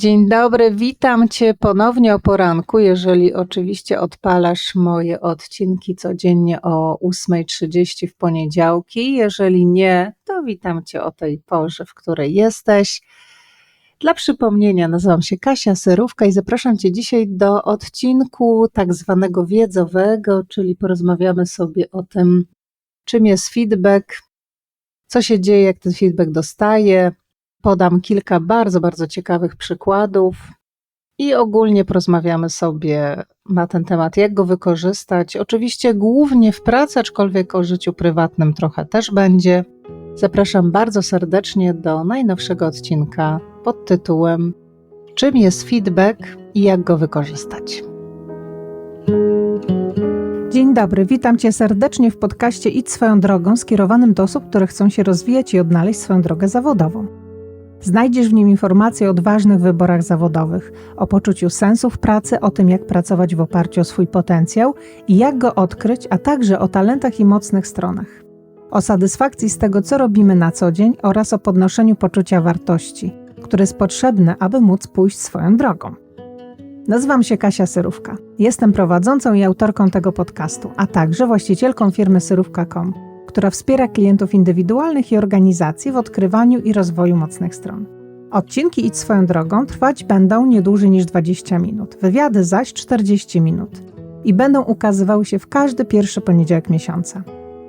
Dzień dobry, witam Cię ponownie o poranku. Jeżeli oczywiście odpalasz moje odcinki codziennie o 8.30 w poniedziałki. Jeżeli nie, to witam Cię o tej porze, w której jesteś. Dla przypomnienia, nazywam się Kasia Serówka i zapraszam Cię dzisiaj do odcinku tak zwanego wiedzowego, czyli porozmawiamy sobie o tym, czym jest feedback, co się dzieje, jak ten feedback dostaję, Podam kilka bardzo, bardzo ciekawych przykładów i ogólnie porozmawiamy sobie na ten temat, jak go wykorzystać. Oczywiście głównie w pracy, aczkolwiek o życiu prywatnym trochę też będzie. Zapraszam bardzo serdecznie do najnowszego odcinka pod tytułem Czym jest feedback i jak go wykorzystać? Dzień dobry, witam Cię serdecznie w podcaście Idź swoją drogą skierowanym do osób, które chcą się rozwijać i odnaleźć swoją drogę zawodową. Znajdziesz w nim informacje o odważnych wyborach zawodowych, o poczuciu sensu w pracy, o tym, jak pracować w oparciu o swój potencjał i jak go odkryć, a także o talentach i mocnych stronach. O satysfakcji z tego, co robimy na co dzień oraz o podnoszeniu poczucia wartości, które jest potrzebne, aby móc pójść swoją drogą. Nazywam się Kasia Syrówka. Jestem prowadzącą i autorką tego podcastu, a także właścicielką firmy Syrówka.com która wspiera klientów indywidualnych i organizacji w odkrywaniu i rozwoju mocnych stron. Odcinki Idź swoją drogą trwać będą nie dłużej niż 20 minut, wywiady zaś 40 minut i będą ukazywały się w każdy pierwszy poniedziałek miesiąca.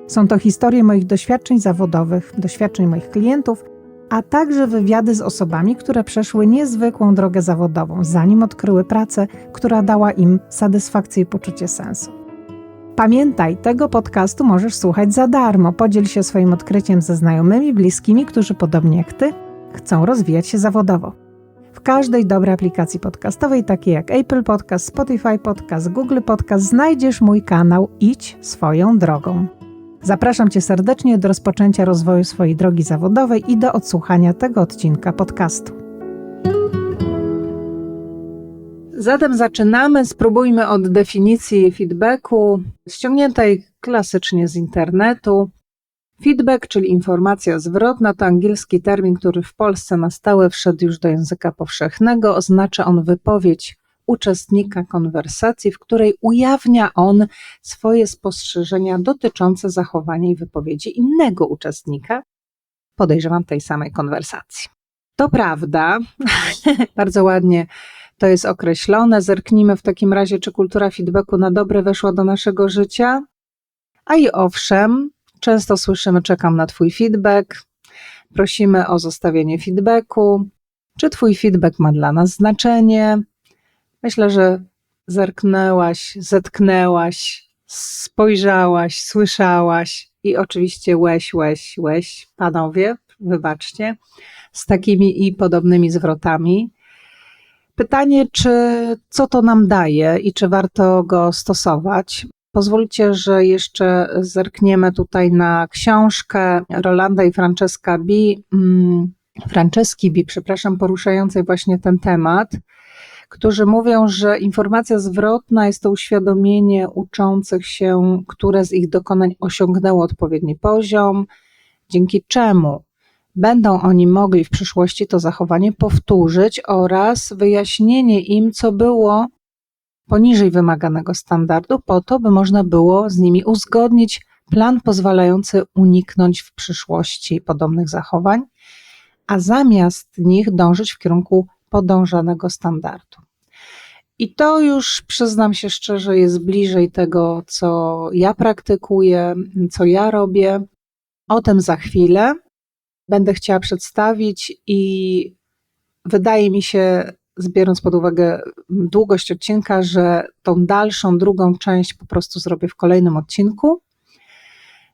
Są to historie moich doświadczeń zawodowych, doświadczeń moich klientów, a także wywiady z osobami, które przeszły niezwykłą drogę zawodową, zanim odkryły pracę, która dała im satysfakcję i poczucie sensu. Pamiętaj, tego podcastu możesz słuchać za darmo. Podziel się swoim odkryciem ze znajomymi, bliskimi, którzy podobnie jak ty chcą rozwijać się zawodowo. W każdej dobrej aplikacji podcastowej, takiej jak Apple Podcast, Spotify Podcast, Google Podcast, znajdziesz mój kanał Idź swoją drogą. Zapraszam Cię serdecznie do rozpoczęcia rozwoju swojej drogi zawodowej i do odsłuchania tego odcinka podcastu. Zatem zaczynamy. Spróbujmy od definicji feedbacku, ściągniętej klasycznie z internetu. Feedback, czyli informacja zwrotna, to angielski termin, który w Polsce na stałe wszedł już do języka powszechnego. Oznacza on wypowiedź uczestnika konwersacji, w której ujawnia on swoje spostrzeżenia dotyczące zachowania i wypowiedzi innego uczestnika, podejrzewam tej samej konwersacji. To prawda, bardzo ładnie to jest określone. Zerknijmy w takim razie, czy kultura feedbacku na dobre weszła do naszego życia. A i owszem, często słyszymy: Czekam na Twój feedback, prosimy o zostawienie feedbacku. Czy Twój feedback ma dla nas znaczenie? Myślę, że zerknęłaś, zetknęłaś, spojrzałaś, słyszałaś i oczywiście łeś, łeś, łeś, panowie, wybaczcie, z takimi i podobnymi zwrotami. Pytanie, czy co to nam daje i czy warto go stosować? Pozwólcie, że jeszcze zerkniemy tutaj na książkę Rolanda i Francesca B. Mm, Franceski B, przepraszam, poruszającej właśnie ten temat, którzy mówią, że informacja zwrotna jest to uświadomienie uczących się, które z ich dokonań osiągnęło odpowiedni poziom, dzięki czemu Będą oni mogli w przyszłości to zachowanie powtórzyć oraz wyjaśnienie im, co było poniżej wymaganego standardu, po to, by można było z nimi uzgodnić plan pozwalający uniknąć w przyszłości podobnych zachowań, a zamiast nich dążyć w kierunku podążanego standardu. I to już przyznam się szczerze, jest bliżej tego, co ja praktykuję, co ja robię. O tym za chwilę będę chciała przedstawić i wydaje mi się, biorąc pod uwagę długość odcinka, że tą dalszą, drugą część po prostu zrobię w kolejnym odcinku.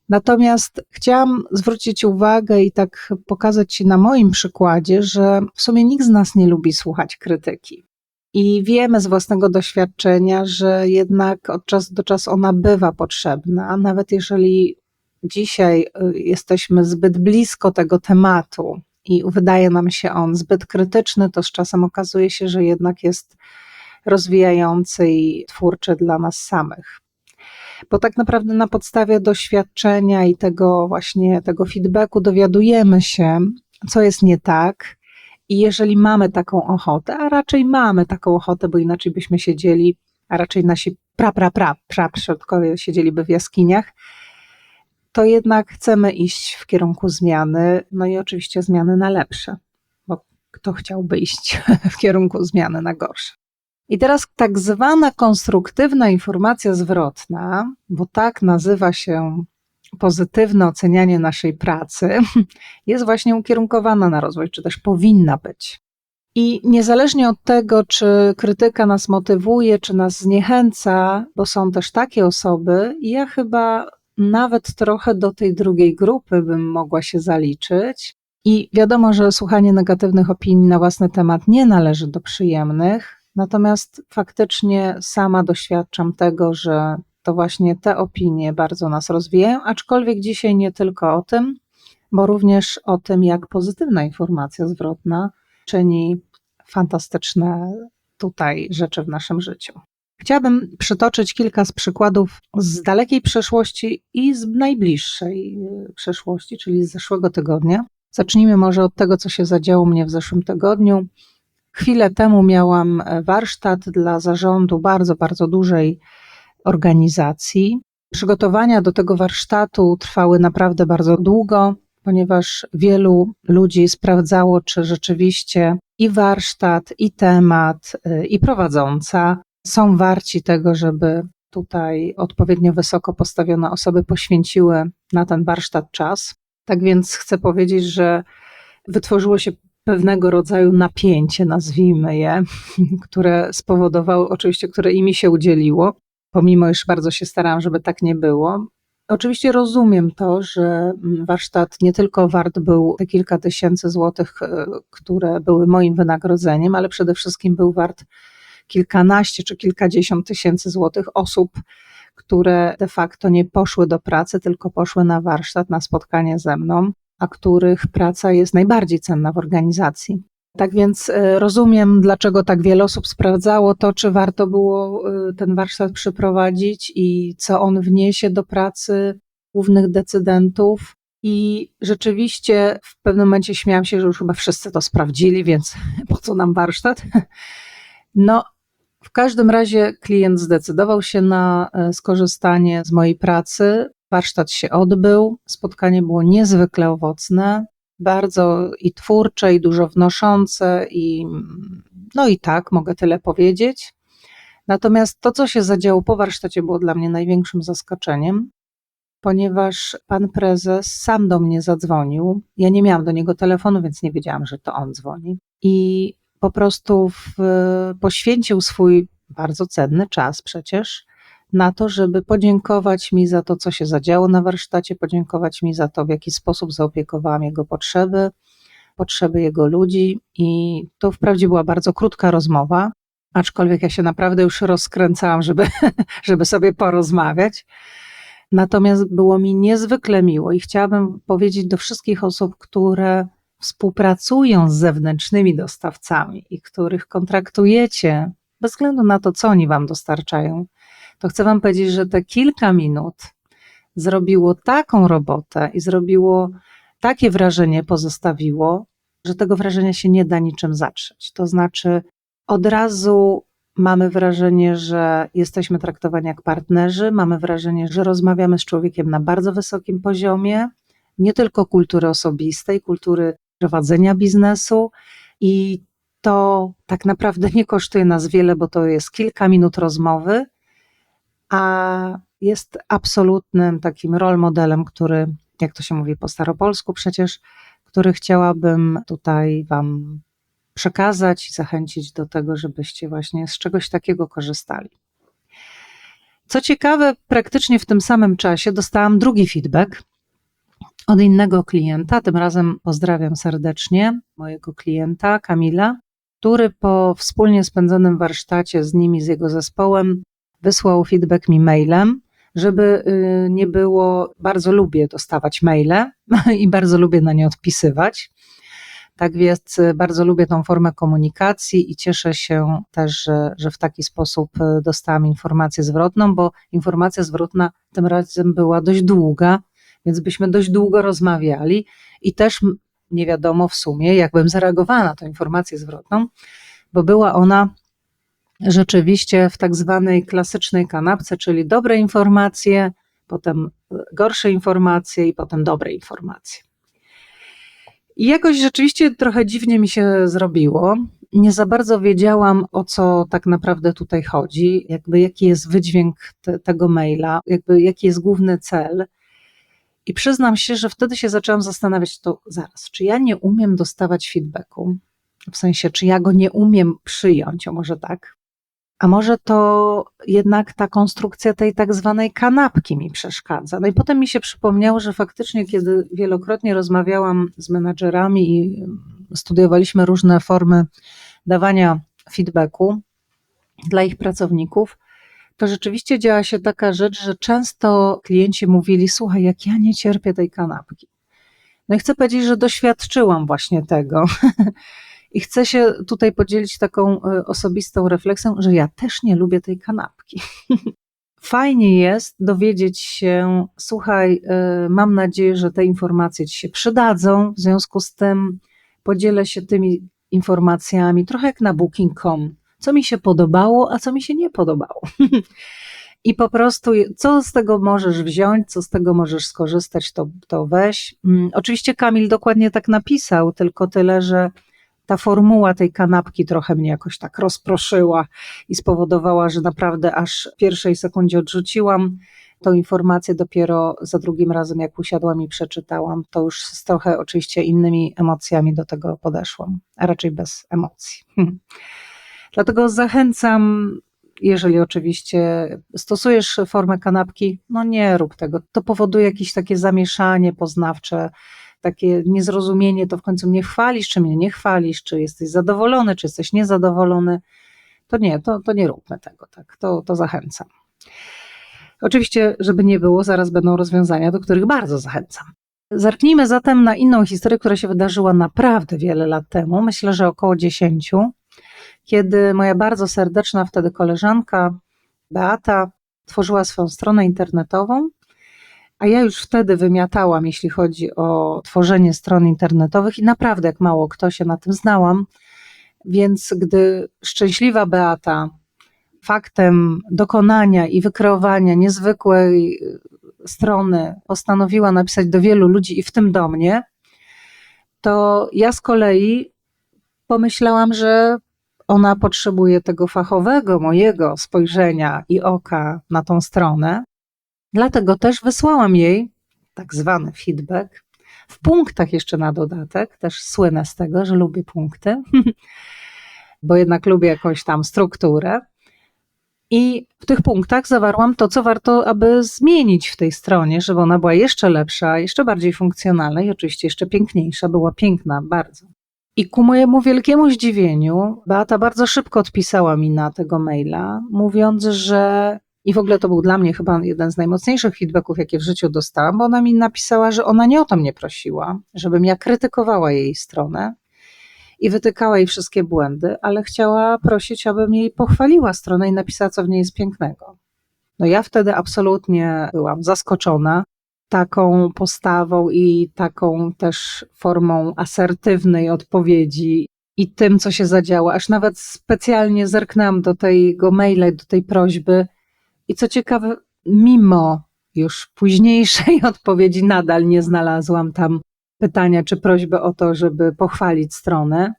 Natomiast chciałam zwrócić uwagę i tak pokazać Ci na moim przykładzie, że w sumie nikt z nas nie lubi słuchać krytyki. I wiemy z własnego doświadczenia, że jednak od czasu do czasu ona bywa potrzebna, nawet jeżeli dzisiaj y, jesteśmy zbyt blisko tego tematu i wydaje nam się on zbyt krytyczny, to z czasem okazuje się, że jednak jest rozwijający i twórczy dla nas samych. Bo tak naprawdę na podstawie doświadczenia i tego właśnie tego feedbacku dowiadujemy się, co jest nie tak I jeżeli mamy taką ochotę, a raczej mamy taką ochotę, bo inaczej byśmy siedzieli, a raczej nasi pra, pra, pra, pra przodkowie siedzieliby w jaskiniach, to jednak chcemy iść w kierunku zmiany, no i oczywiście zmiany na lepsze, bo kto chciałby iść w kierunku zmiany na gorsze. I teraz tak zwana konstruktywna informacja zwrotna, bo tak nazywa się pozytywne ocenianie naszej pracy, jest właśnie ukierunkowana na rozwój, czy też powinna być. I niezależnie od tego, czy krytyka nas motywuje, czy nas zniechęca, bo są też takie osoby, ja chyba nawet trochę do tej drugiej grupy bym mogła się zaliczyć. I wiadomo, że słuchanie negatywnych opinii na własny temat nie należy do przyjemnych, natomiast faktycznie sama doświadczam tego, że to właśnie te opinie bardzo nas rozwijają, aczkolwiek dzisiaj nie tylko o tym, bo również o tym, jak pozytywna informacja zwrotna czyni fantastyczne tutaj rzeczy w naszym życiu. Chciałabym przytoczyć kilka z przykładów z dalekiej przeszłości i z najbliższej e, przeszłości, czyli z zeszłego tygodnia. Zacznijmy może od tego, co się zadziało mnie w zeszłym tygodniu. Chwilę temu miałam warsztat dla zarządu bardzo, bardzo dużej organizacji. Przygotowania do tego warsztatu trwały naprawdę bardzo długo, ponieważ wielu ludzi sprawdzało, czy rzeczywiście i warsztat, i temat, y, i prowadząca są warci tego, żeby tutaj odpowiednio wysoko postawione osoby poświęciły na ten warsztat czas. Tak więc chcę powiedzieć, że wytworzyło się pewnego rodzaju napięcie, nazwijmy je, które spowodowało, oczywiście, które i mi się udzieliło, pomimo iż bardzo się starałam, żeby tak nie było. Oczywiście rozumiem to, że warsztat nie tylko wart był te kilka tysięcy złotych, e, które były moim wynagrodzeniem, ale przede wszystkim był wart kilkanaście czy kilkadziesiąt tysięcy złotych osób, które de facto nie poszły do pracy, tylko poszły na warsztat, na spotkanie ze mną, a których praca jest najbardziej cenna w organizacji. Tak więc e, rozumiem, dlaczego tak wiele osób sprawdzało to, czy warto było e, ten warsztat przeprowadzić i co on wniesie do pracy głównych decydentów. I rzeczywiście w pewnym momencie śmiałam się, że już chyba wszyscy to sprawdzili, więc po co nam warsztat? No, w każdym razie klient zdecydował się na e, skorzystanie z mojej pracy. Warsztat się odbył, spotkanie było niezwykle owocne bardzo i twórcze, i dużo wnoszące, i no i tak, mogę tyle powiedzieć. Natomiast to, co się zadziało po warsztacie, było dla mnie największym zaskoczeniem, ponieważ pan prezes sam do mnie zadzwonił. Ja nie miałam do niego telefonu, więc nie wiedziałam, że to on dzwoni. I po prostu w, poświęcił swój bardzo cenny czas przecież na to, żeby podziękować mi za to, co się zadziało na warsztacie, podziękować mi za to, w jaki sposób zaopiekowałam jego potrzeby, potrzeby jego ludzi. I to wprawdzie była bardzo krótka rozmowa, aczkolwiek ja się naprawdę już rozkręcałam, żeby, żeby sobie porozmawiać. Natomiast było mi niezwykle miło i chciałabym powiedzieć do wszystkich osób, które współpracują z zewnętrznymi dostawcami i których kontraktujecie, bez względu na to, co oni wam dostarczają, to chcę Wam powiedzieć, że te kilka minut zrobiło taką robotę i zrobiło takie wrażenie, pozostawiło, że tego wrażenia się nie da niczym zatrzeć. To znaczy, od razu mamy wrażenie, że jesteśmy traktowani jak partnerzy, mamy wrażenie, że rozmawiamy z człowiekiem na bardzo wysokim poziomie, nie tylko kultury osobistej, kultury prowadzenia biznesu i to tak naprawdę nie kosztuje nas wiele, bo to jest kilka minut rozmowy, a jest absolutnym takim role modelem, który, jak to się mówi po staropolsku przecież, który chciałabym tutaj Wam przekazać i zachęcić do tego, żebyście właśnie z czegoś takiego korzystali. Co ciekawe, praktycznie w tym samym czasie dostałam drugi feedback od innego klienta. Tym razem pozdrawiam serdecznie mojego klienta Kamila, który po wspólnie spędzonym warsztacie z nimi, z jego zespołem, wysłał feedback mi mailem, żeby y, nie było, bardzo lubię dostawać maile i bardzo lubię na nie odpisywać. Tak więc y, bardzo lubię tą formę komunikacji i cieszę się też, że, że w taki sposób y, dostałam informację zwrotną, bo informacja zwrotna tym razem była dość długa, więc byśmy dość długo rozmawiali i też nie wiadomo w sumie, jakbym zareagowała na tę informację zwrotną, bo była ona rzeczywiście w tak zwanej klasycznej kanapce, czyli dobre informacje, potem gorsze informacje i potem dobre informacje. I jakoś rzeczywiście trochę dziwnie mi się zrobiło. Nie za bardzo wiedziałam, o co tak naprawdę tutaj chodzi, jakby jaki jest wydźwięk te, tego maila, jakby jaki jest główny cel. I przyznam się, że wtedy się zaczęłam zastanawiać, to zaraz, czy ja nie umiem dostawać feedbacku? W sensie, czy ja go nie umiem przyjąć, o może tak? A może to jednak ta konstrukcja tej tak zwanej kanapki mi przeszkadza. No i potem mi się przypomniało, że faktycznie, kiedy wielokrotnie rozmawiałam z menadżerami i studiowaliśmy różne formy dawania feedbacku dla ich pracowników, to rzeczywiście działa się taka rzecz, że często klienci mówili: Słuchaj, jak ja nie cierpię tej kanapki. No i chcę powiedzieć, że doświadczyłam właśnie tego. I chcę się tutaj podzielić taką e, osobistą refleksją, że ja też nie lubię tej kanapki. Fajnie jest dowiedzieć się, słuchaj, e, mam nadzieję, że te informacje Ci się przydadzą, w związku z tym podzielę się tymi informacjami, trochę jak na booking.com, co mi się podobało, a co mi się nie podobało. I po prostu, co z tego możesz wziąć, co z tego możesz skorzystać, to, to weź. Mm, Oczywiście Kamil dokładnie tak napisał, tylko tyle, że ta formuła tej kanapki trochę mnie jakoś tak rozproszyła i spowodowała, że naprawdę aż w pierwszej sekundzie odrzuciłam tą informację. Dopiero za drugim razem, jak usiadłam i przeczytałam, to już z trochę oczywiście innymi emocjami do tego podeszłam, a raczej bez emocji. Dlatego zachęcam, jeżeli oczywiście stosujesz formę kanapki, no nie rób tego. To powoduje jakieś takie zamieszanie poznawcze takie niezrozumienie, to w końcu mnie chwalisz, czy mnie nie chwalisz, czy jesteś zadowolony, czy jesteś niezadowolony. To nie, to, to nie róbmy tego, tak, to, to zachęcam. Oczywiście, żeby nie było, zaraz będą rozwiązania, do których bardzo zachęcam. Zerknijmy zatem na inną historię, która się wydarzyła naprawdę wiele lat temu, myślę, że około dziesięciu, kiedy moja bardzo serdeczna wtedy koleżanka Beata tworzyła swoją stronę internetową a ja już wtedy wymiatałam, jeśli chodzi o tworzenie stron internetowych, i naprawdę jak mało kto się na tym znałam. Więc gdy szczęśliwa Beata faktem dokonania i wykreowania niezwykłej strony postanowiła napisać do wielu ludzi, i w tym do mnie, to ja z kolei pomyślałam, że ona potrzebuje tego fachowego, mojego spojrzenia i oka na tą stronę. Dlatego też wysłałam jej tak zwany feedback w punktach jeszcze na dodatek. Też słynę z tego, że lubię punkty, bo jednak lubię jakąś tam strukturę. I w tych punktach zawarłam to, co warto, aby zmienić w tej stronie, żeby ona była jeszcze lepsza, jeszcze bardziej funkcjonalna i oczywiście jeszcze piękniejsza. Była piękna bardzo. I ku mojemu wielkiemu zdziwieniu, Beata bardzo szybko odpisała mi na tego maila, mówiąc, że i w ogóle to był dla mnie chyba jeden z najmocniejszych feedbacków, jakie w życiu dostałam, bo ona mi napisała, że ona nie o to mnie prosiła, żebym ja krytykowała jej stronę i wytykała jej wszystkie błędy, ale chciała prosić, abym jej pochwaliła stronę i napisała, co w niej jest pięknego. No ja wtedy absolutnie byłam zaskoczona taką postawą i taką też formą asertywnej odpowiedzi i tym, co się zadziało. Aż nawet specjalnie zerknęłam do tego maila, do tej prośby, i co ciekawe, mimo już późniejszej odpowiedzi, nadal nie znalazłam tam pytania czy prośby o to, żeby pochwalić stronę.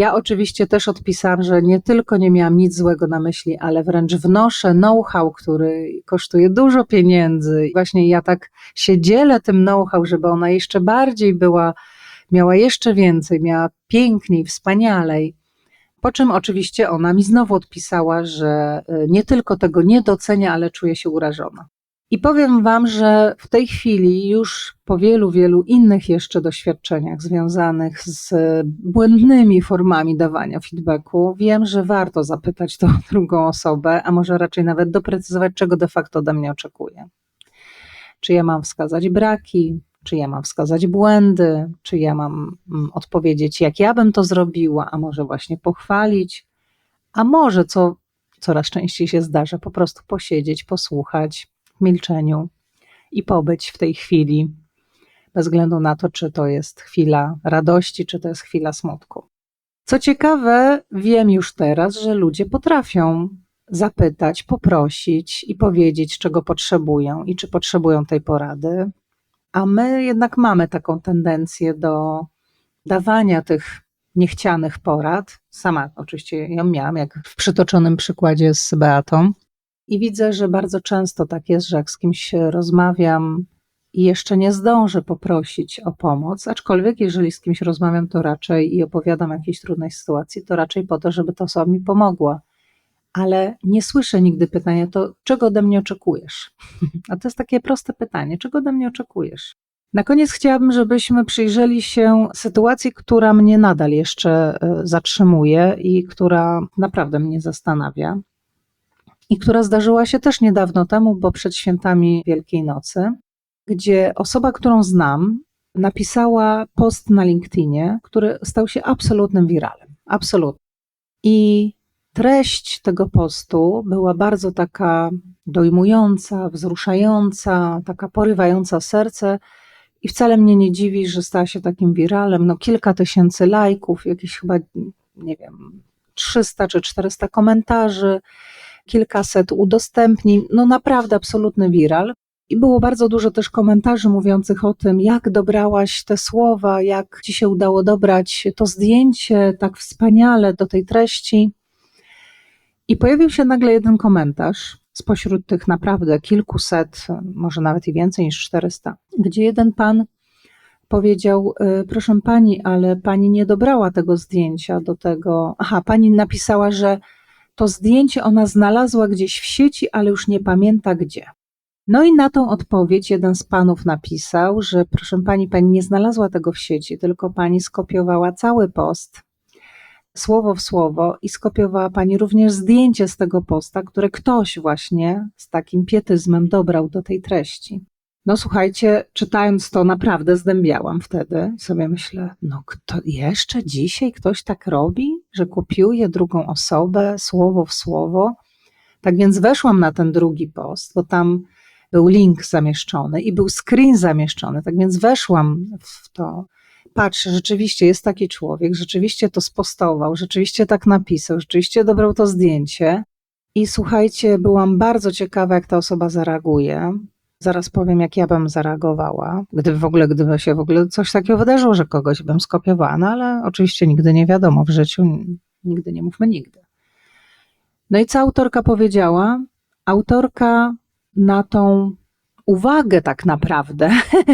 Ja oczywiście też odpisałam, że nie tylko nie miałam nic złego na myśli, ale wręcz wnoszę know-how, który kosztuje dużo pieniędzy. I właśnie ja tak się dzielę tym know-how, żeby ona jeszcze bardziej była, miała jeszcze więcej, miała piękniej, wspanialej. Po czym oczywiście ona mi znowu odpisała, że y, nie tylko tego nie docenia, ale czuje się urażona. I powiem Wam, że w tej chwili już po wielu, wielu innych jeszcze doświadczeniach związanych z błędnymi formami dawania feedbacku, wiem, że warto zapytać tą drugą osobę, a może raczej nawet doprecyzować, czego de facto ode mnie oczekuje. Czy ja mam wskazać braki, czy ja mam wskazać błędy, czy ja mam mm, odpowiedzieć, jak ja bym to zrobiła, a może właśnie pochwalić, a może co coraz częściej się zdarza, po prostu posiedzieć, posłuchać milczeniu i pobyć w tej chwili, bez względu na to, czy to jest chwila radości, czy to jest chwila smutku. Co ciekawe, wiem już teraz, że ludzie potrafią zapytać, poprosić i powiedzieć, czego potrzebują i czy potrzebują tej porady. A my jednak mamy taką tendencję do dawania tych niechcianych porad. Sama oczywiście ją miałam, jak w przytoczonym przykładzie z Beatą. I widzę, że bardzo często tak jest, że jak z kimś rozmawiam i jeszcze nie zdążę poprosić o pomoc, aczkolwiek jeżeli z kimś rozmawiam, to raczej i opowiadam o jakiejś trudnej sytuacji, to raczej po to, żeby ta osoba mi pomogła. Ale nie słyszę nigdy pytania, to czego ode mnie oczekujesz? A to jest takie proste pytanie, czego ode mnie oczekujesz? Na koniec chciałabym, żebyśmy przyjrzeli się sytuacji, która mnie nadal jeszcze e, zatrzymuje i która naprawdę mnie zastanawia. I która zdarzyła się też niedawno temu, bo przed świętami Wielkiej Nocy, gdzie osoba, którą znam, napisała post na LinkedInie, który stał się absolutnym wiralem. Absolutnie. I treść tego postu była bardzo taka dojmująca, wzruszająca, taka porywająca serce. I wcale mnie nie dziwi, że stała się takim wiralem. No, kilka tysięcy lajków, jakieś chyba, nie wiem, 300 czy 400 komentarzy, kilkaset udostępnień. No, naprawdę absolutny wiral. I było bardzo dużo też komentarzy mówiących o tym, jak dobrałaś te słowa, jak ci się udało dobrać to zdjęcie tak wspaniale do tej treści. I pojawił się nagle jeden komentarz spośród tych naprawdę kilkuset, może nawet i więcej niż 400, gdzie jeden pan powiedział: "Y, Proszę pani, ale pani nie dobrała tego zdjęcia do tego. Aha, pani napisała, że to zdjęcie ona znalazła gdzieś w sieci, ale już nie pamięta gdzie. No i na tą odpowiedź jeden z panów napisał, że proszę pani, pani nie znalazła tego w sieci, tylko pani skopiowała cały post, słowo w słowo, i skopiowała pani również zdjęcie z tego posta, które ktoś właśnie z takim pietyzmem dobrał do tej treści. No słuchajcie, czytając to naprawdę zdębiałam wtedy. Sobie myślę, no kto jeszcze dzisiaj ktoś tak robi, że kopiuje drugą osobę słowo w słowo. Tak więc weszłam na ten drugi post, bo tam był link zamieszczony i był screen zamieszczony. Tak więc weszłam w to. Patrzę, rzeczywiście jest taki człowiek, rzeczywiście to spostował, rzeczywiście tak napisał, rzeczywiście dobrał to zdjęcie. I słuchajcie, byłam bardzo ciekawa, jak ta osoba zareaguje. Zaraz powiem, jak ja bym zareagowała, gdyby w ogóle, gdyby się w ogóle coś takiego wydarzyło, że kogoś bym skopiowała, no ale oczywiście nigdy nie wiadomo w życiu, nigdy nie mówmy nigdy. No i co autorka powiedziała? Autorka na tą uwagę tak naprawdę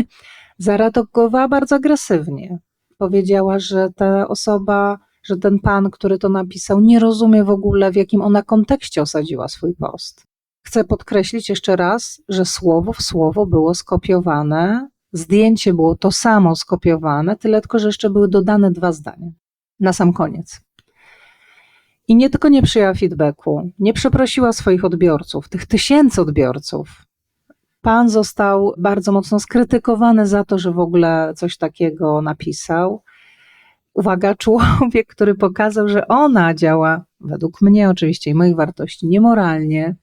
zareagowała bardzo agresywnie. Powiedziała, że ta osoba, że ten pan, który to napisał, nie rozumie w ogóle, w jakim ona kontekście osadziła swój post. Chcę podkreślić jeszcze raz, że słowo w słowo było skopiowane, zdjęcie było to samo skopiowane, tyle tylko, że jeszcze były dodane dwa zdania na sam koniec. I nie tylko nie przyjęła feedbacku, nie przeprosiła swoich odbiorców, tych tysięcy odbiorców. Pan został bardzo mocno skrytykowany za to, że w ogóle coś takiego napisał. Uwaga, człowiek, który pokazał, że ona działa, według mnie oczywiście i moich wartości, niemoralnie.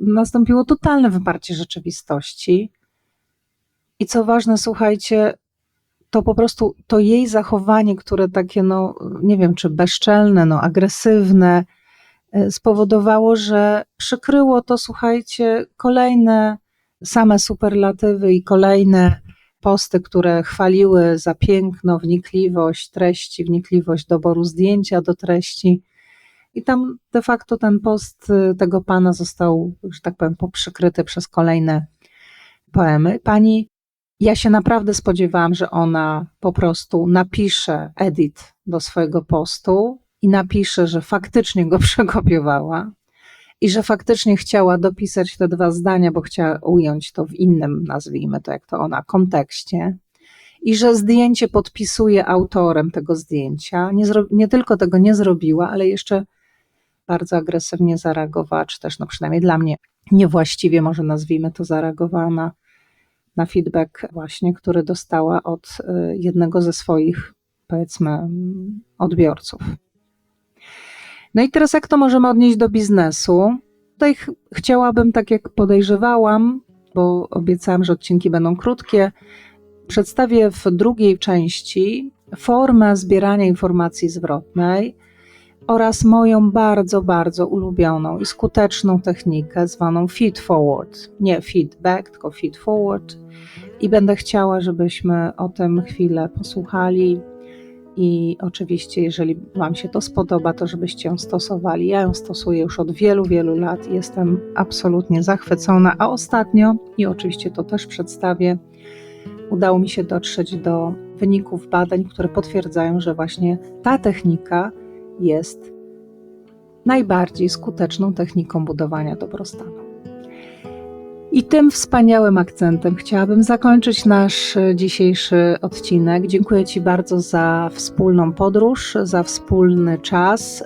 Nastąpiło totalne wyparcie rzeczywistości. I co ważne, słuchajcie, to po prostu to jej zachowanie, które takie, no nie wiem, czy bezczelne, no agresywne, e, spowodowało, że przykryło to, słuchajcie, kolejne same superlatywy i kolejne posty, które chwaliły za piękno, wnikliwość treści, wnikliwość doboru zdjęcia do treści. I tam de facto ten post y, tego pana został, że tak powiem, poprzykryty przez kolejne poemy. Pani ja się naprawdę spodziewałam, że ona po prostu napisze edit do swojego postu i napisze, że faktycznie go przekopiowała i że faktycznie chciała dopisać te dwa zdania, bo chciała ująć to w innym, nazwijmy to jak to ona, kontekście. I że zdjęcie podpisuje autorem tego zdjęcia. Nie, nie tylko tego nie zrobiła, ale jeszcze bardzo agresywnie zareagowała, czy też, no przynajmniej dla mnie, niewłaściwie, może nazwijmy to, zareagowała na na feedback właśnie, który dostała od y, jednego ze swoich, powiedzmy, odbiorców. No i teraz jak to możemy odnieść do biznesu? Tutaj ch chciałabym, tak jak podejrzewałam, bo obiecałam, że odcinki będą krótkie, Przedstawię w drugiej części formę zbierania informacji zwrotnej oraz moją bardzo, bardzo ulubioną i skuteczną technikę zwaną feed forward. Nie feedback, tylko feed forward. I będę chciała, żebyśmy o tym chwilę posłuchali. I oczywiście, jeżeli Wam się to spodoba, to żebyście ją stosowali. Ja ją stosuję już od wielu, wielu lat. Jestem absolutnie zachwycona. A ostatnio, i oczywiście to też przedstawię, udało mi się dotrzeć do wyników badań, które potwierdzają, że właśnie ta technika jest najbardziej skuteczną techniką budowania dobrostanu. I tym wspaniałym akcentem chciałabym zakończyć nasz dzisiejszy odcinek. Dziękuję Ci bardzo za wspólną podróż, za wspólny czas,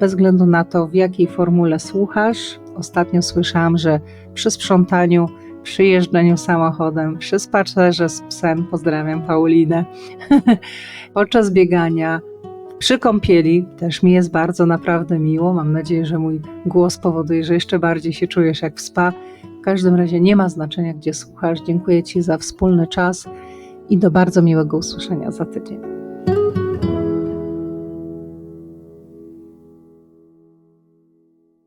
bez względu na to, w jakiej formule słuchasz. Ostatnio słyszałam, że przy sprzątaniu, przy jeżdżeniu samochodem, przy spacerze z psem, pozdrawiam Paulinę, podczas biegania, przy kąpieli też mi jest bardzo naprawdę miło. Mam nadzieję, że mój głos powoduje, że jeszcze bardziej się czujesz jak w spa. W każdym razie nie ma znaczenia, gdzie słuchasz. Dziękuję Ci za wspólny czas i do bardzo miłego usłyszenia za tydzień.